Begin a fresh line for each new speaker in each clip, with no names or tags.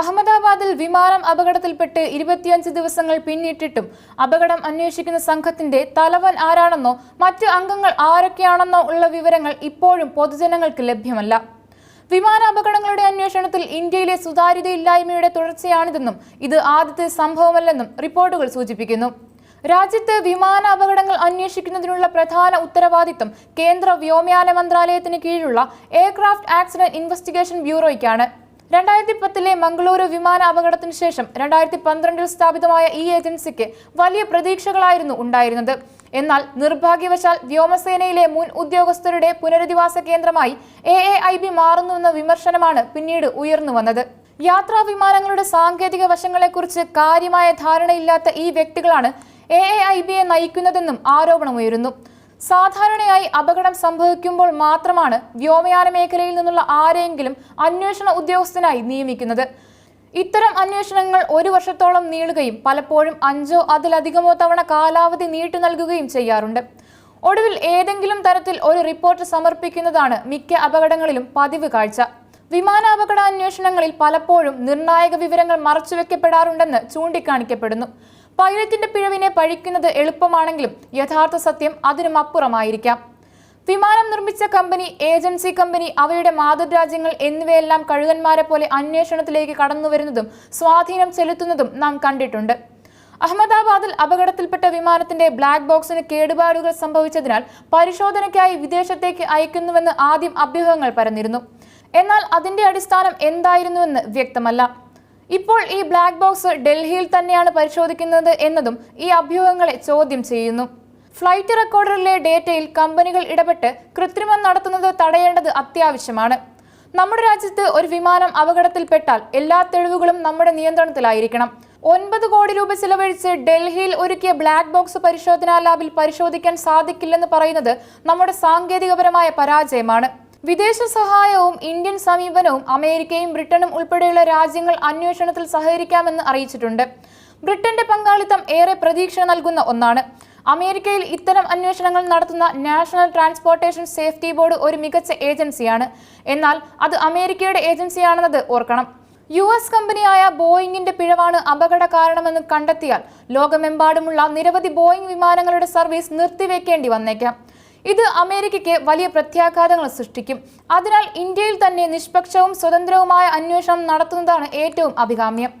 അഹമ്മദാബാദിൽ വിമാനം അപകടത്തിൽപ്പെട്ട് ഇരുപത്തിയഞ്ച് ദിവസങ്ങൾ പിന്നിട്ടിട്ടും അപകടം അന്വേഷിക്കുന്ന സംഘത്തിന്റെ തലവൻ ആരാണെന്നോ മറ്റ് അംഗങ്ങൾ ആരൊക്കെയാണെന്നോ ഉള്ള വിവരങ്ങൾ ഇപ്പോഴും പൊതുജനങ്ങൾക്ക് ലഭ്യമല്ല. വിമാന അപകടങ്ങളുടെ അന്വേഷണത്തിൽ ഇന്ത്യയിലെ സുതാര്യതയില്ലായ്മയുടെ തുടർച്ചയാണിതെന്നും ഇത് ആദ്യത്തെ സംഭവമല്ലെന്നും റിപ്പോർട്ടുകൾ സൂചിപ്പിക്കുന്നു. രാജ്യത്ത് വിമാന അപകടങ്ങൾ അന്വേഷിക്കുന്നതിനുള്ള പ്രധാന ഉത്തരവാദിത്തം കേന്ദ്ര വ്യോമയാന മന്ത്രാലയത്തിന് കീഴിലുള്ള എയർക്രാഫ്റ്റ് ആക്സിഡന്റ് ഇൻവെസ്റ്റിഗേഷൻ ബ്യൂറോയ്ക്കാണ് രണ്ടായിരത്തി പത്തിലെ മംഗളൂരു വിമാന അപകടത്തിന് ശേഷം രണ്ടായിരത്തി പന്ത്രണ്ടിൽ സ്ഥാപിതമായ ഈ ഏജൻസിക്ക് വലിയ പ്രതീക്ഷകളായിരുന്നു ഉണ്ടായിരുന്നത്. എന്നാൽ നിർഭാഗ്യവശാൽ വ്യോമസേനയിലെ മുൻ ഉദ്യോഗസ്ഥരുടെ പുനരധിവാസ കേന്ദ്രമായി എ എ ഐ ബി മാറുന്നുവെന്ന വിമർശനമാണ് പിന്നീട് ഉയർന്നു വന്നത്. യാത്രാ വിമാനങ്ങളുടെ സാങ്കേതിക വശങ്ങളെക്കുറിച്ച് കാര്യമായ ധാരണയില്ലാത്ത ഈ വ്യക്തികളാണ് എ എ ഐ ബിയെ നയിക്കുന്നതെന്നും ആരോപണമുയരുന്നു. സാധാരണയായി അപകടം സംഭവിക്കുമ്പോൾ മാത്രമാണ് വ്യോമയാന മേഖലയിൽ നിന്നുള്ള ആരെയെങ്കിലും അന്വേഷണ ഉദ്യോഗസ്ഥനായി നിയമിക്കുന്നത്. ഇത്തരം അന്വേഷണങ്ങൾ ഒരു വർഷത്തോളം നീളുകയും പലപ്പോഴും അഞ്ചോ അതിലധികമോ തവണ കാലാവധി നീട്ടി നൽകുകയും ചെയ്യാറുണ്ട്. ഒടുവിൽ ഏതെങ്കിലും തരത്തിൽ ഒരു റിപ്പോർട്ട് സമർപ്പിക്കുന്നതാണ് മിക്ക അപകടങ്ങളിലും പതിവ് കാഴ്ച. വിമാനാപകട അന്വേഷണങ്ങളിൽ പലപ്പോഴും നിർണായക വിവരങ്ങൾ മറച്ചുവെക്കപ്പെടാറുണ്ടെന്ന് ചൂണ്ടിക്കാണിക്കപ്പെടുന്നു. പൈലറ്റിന്റെ പിഴവിനെ പഴിക്കുന്നത് എളുപ്പമാണെങ്കിലും യഥാർത്ഥ സത്യം അതിനും അപ്പുറമായിരിക്കാം. വിമാനം നിർമ്മിച്ച കമ്പനി ഏജൻസി കമ്പനി അവയുടെ മാതൃരാജ്യങ്ങൾ എന്നിവയെല്ലാം കഴുകന്മാരെ പോലെ അന്വേഷണത്തിലേക്ക് കടന്നുവരുന്നതും സ്വാധീനം ചെലുത്തുന്നതും നാം കണ്ടിട്ടുണ്ട്. അഹമ്മദാബാദിൽ അപകടത്തിൽപ്പെട്ട വിമാനത്തിന്റെ ബ്ലാക്ക് ബോക്സിന് കേടുപാടുകൾ സംഭവിച്ചതിനാൽ പരിശോധനയ്ക്കായി വിദേശത്തേക്ക് അയക്കുന്നുവെന്ന് ആദ്യം അഭ്യൂഹങ്ങൾ പരന്നിരുന്നു. എന്നാൽ അതിന്റെ അടിസ്ഥാനം എന്തായിരുന്നുവെന്ന് വ്യക്തമല്ല. ഇപ്പോൾ ഈ ബ്ലാക്ക് ബോക്സ് ഡൽഹിയിൽ തന്നെയാണ് പരിശോധിക്കുന്നത് എന്നതും ഈ അഭ്യൂഹങ്ങളെ ചോദ്യം ചെയ്യുന്നു. ഫ്ലൈറ്റ് റെക്കോർഡറിലെ ഡേറ്റയിൽ കമ്പനികൾ ഇടപെട്ട് കൃത്രിമം നടത്തുന്നത് തടയേണ്ടത് അത്യാവശ്യമാണ്. നമ്മുടെ രാജ്യത്ത് ഒരു വിമാനം അപകടത്തിൽപ്പെട്ടാൽ എല്ലാ തെളിവുകളും നമ്മുടെ നിയന്ത്രണത്തിലായിരിക്കണം. ഒൻപത് കോടി രൂപ ചിലവഴിച്ച് ഡൽഹിയിൽ ഒരുക്കിയ ബ്ലാക്ക് ബോക്സ് പരിശോധനാ ലാബിൽ പരിശോധിക്കാൻ സാധിക്കില്ലെന്ന് പറയുന്നത് നമ്മുടെ സാങ്കേതികപരമായ പരാജയമാണ്. വിദേശ സഹായവും ഇന്ത്യൻ സമീപനവും അമേരിക്കയും ബ്രിട്ടനും ഉൾപ്പെടെയുള്ള രാജ്യങ്ങൾ അന്വേഷണത്തിൽ സഹകരിക്കാമെന്ന് അറിയിച്ചിട്ടുണ്ട്. ബ്രിട്ടന്റെ പങ്കാളിത്തം ഏറെ പ്രതീക്ഷ നൽകുന്ന ഒന്നാണ്. അമേരിക്കയിൽ ഇത്തരം അന്വേഷണങ്ങൾ നടത്തുന്ന നാഷണൽ ട്രാൻസ്പോർട്ടേഷൻ സേഫ്റ്റി ബോർഡ് ഒരു മികച്ച ഏജൻസിയാണ്. എന്നാൽ അത് അമേരിക്കയുടെ ഏജൻസിയാണെന്നത് ഓർക്കണം. യു എസ് കമ്പനിയായ ബോയിങ്ങിന്റെ പിഴവാണ് അപകട കാരണമെന്ന് കണ്ടെത്തിയാൽ ലോകമെമ്പാടുമുള്ള നിരവധി ബോയിങ് വിമാനങ്ങളുടെ സർവീസ് നിർത്തിവെക്കേണ്ടി വന്നേക്കാം. ഇത് അമേരിക്കയ്ക്ക് വലിയ പ്രത്യാഘാതങ്ങൾ സൃഷ്ടിക്കും. അതിനാൽ ഇന്ത്യയിൽ തന്നെ നിഷ്പക്ഷവും സ്വതന്ത്രവുമായ അന്വേഷണം നടത്തുന്നതാണ് ഏറ്റവും അഭികാമ്യം.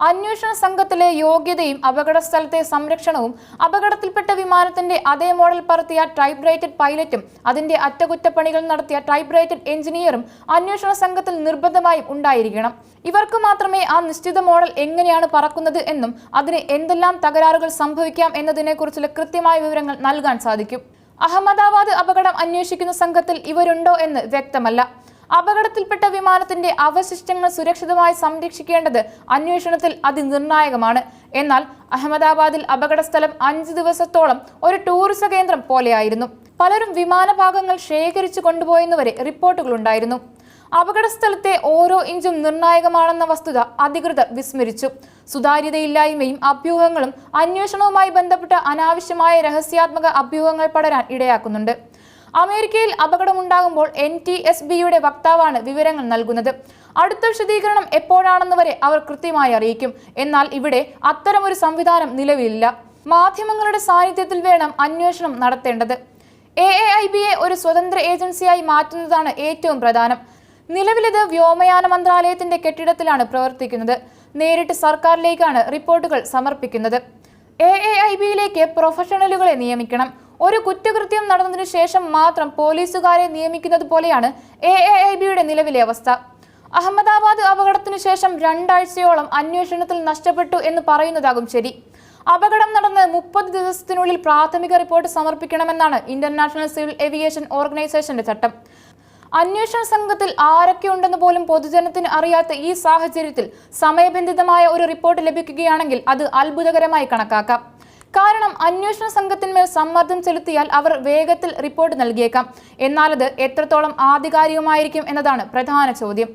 അന്വേഷണ സംഘത്തിലെ യോഗ്യതയും അപകട സ്ഥലത്തെ സംരക്ഷണവും അപകടത്തിൽപ്പെട്ട വിമാനത്തിന്റെ അതേ മോഡൽ പറത്തിയ ടൈപ്പ് റൈറ്റഡ് പൈലറ്റും അതിന്റെ അറ്റകുറ്റപ്പണികൾ നടത്തിയ ടൈപ്പ് റൈറ്റഡ് എഞ്ചിനീയറും അന്വേഷണ സംഘത്തിൽ നിർബന്ധമായും ഉണ്ടായിരിക്കണം. ഇവർക്ക് മാത്രമേ ആ നിശ്ചിത മോഡൽ എങ്ങനെയാണ് പറക്കുന്നത് എന്നും അതിന് എന്തെല്ലാം തകരാറുകൾ സംഭവിക്കാം എന്നതിനെക്കുറിച്ചുള്ള കൃത്യമായ വിവരങ്ങൾ നൽകാൻ സാധിക്കും. അഹമ്മദാബാദ് അപകടം അന്വേഷിക്കുന്ന സംഘത്തിൽ ഇവരുണ്ടോ എന്ന് വ്യക്തമല്ല. അപകടത്തിൽപ്പെട്ട വിമാനത്തിന്റെ അവശിഷ്ടങ്ങൾ സുരക്ഷിതമായി സംരക്ഷിക്കേണ്ടത് അന്വേഷണത്തിൽ അതിനിർണായകമാണ്. എന്നാൽ അഹമ്മദാബാദിൽ അപകടസ്ഥലം അഞ്ച് ദിവസത്തോളം ഒരു ടൂറിസ്റ്റ് കേന്ദ്രം പോലെയായിരുന്നു. പലരും വിമാനഭാഗങ്ങൾ ശേഖരിച്ചു കൊണ്ടുപോയെന്നുവരെ റിപ്പോർട്ടുകളുണ്ടായിരുന്നു. അപകട സ്ഥലത്തെ ഓരോ ഇഞ്ചും നിർണായകമാണെന്ന വസ്തുത അധികൃതർ വിസ്മരിച്ചു. സുതാര്യതയില്ലായ്മയും അഭ്യൂഹങ്ങളും അന്വേഷണവുമായി ബന്ധപ്പെട്ട അനാവശ്യമായ രഹസ്യാത്മക അഭ്യൂഹങ്ങൾ പടരാൻ ഇടയാക്കുന്നുണ്ട്. അമേരിക്കയിൽ അപകടമുണ്ടാകുമ്പോൾ എൻ ടി എസ് ബിയുടെ വക്താവാണ് വിവരങ്ങൾ നൽകുന്നത്. അടുത്ത വിശദീകരണം എപ്പോഴാണെന്ന് വരെ അവർ കൃത്യമായി അറിയിക്കും. എന്നാൽ ഇവിടെ അത്തരമൊരു സംവിധാനം നിലവിലില്ല. മാധ്യമങ്ങളുടെ സാന്നിധ്യത്തിൽ വേണം അന്വേഷണം നടത്തേണ്ടത്. എ എ ഐ ബിയെ ഒരു സ്വതന്ത്ര ഏജൻസിയായി മാറ്റുന്നതാണ് ഏറ്റവും പ്രധാനം. നിലവിലിത് വ്യോമയാന മന്ത്രാലയത്തിന്റെ കെട്ടിടത്തിലാണ് പ്രവർത്തിക്കുന്നത്. നേരിട്ട് സർക്കാരിലേക്കാണ് റിപ്പോർട്ടുകൾ സമർപ്പിക്കുന്നത്. എ എ ഐ ബിയിലേക്ക് പ്രൊഫഷണലുകളെ നിയമിക്കണം. ഒരു കുറ്റകൃത്യം നടന്നതിനു ശേഷം മാത്രം പോലീസുകാരെ നിയമിക്കുന്നത് പോലെയാണ് എ എ ഐ ബിയുടെ നിലവിലെ അവസ്ഥ. അഹമ്മദാബാദ് അപകടത്തിനു ശേഷം രണ്ടാഴ്ചയോളം അന്വേഷണത്തിൽ നഷ്ടപ്പെട്ടു എന്ന് പറയുന്നതാകും ശരി. അപകടം നടന്ന് മുപ്പത് ദിവസത്തിനുള്ളിൽ പ്രാഥമിക റിപ്പോർട്ട് സമർപ്പിക്കണമെന്നാണ് ഇന്റർനാഷണൽ സിവിൽ ഏവിയേഷൻ ഓർഗനൈസേഷന്റെ ചട്ടം. അന്വേഷണ സംഘത്തിൽ ആരൊക്കെ ഉണ്ടെന്ന് പോലും പൊതുജനത്തിന് അറിയാത്ത ഈ സാഹചര്യത്തിൽ സമയബന്ധിതമായ ഒരു റിപ്പോർട്ട് ലഭിക്കുകയാണെങ്കിൽ അത് അത്ഭുതകരമായി കണക്കാക്കാം. കാരണം അന്വേഷണ സംഘത്തിന്മേൽ സമ്മർദ്ദം ചെലുത്തിയാൽ അവർ വേഗത്തിൽ റിപ്പോർട്ട് നൽകിയേക്കാം. എന്നാലത് എത്രത്തോളം ആധികാരികമായിരിക്കും എന്നതാണ് പ്രധാന ചോദ്യം.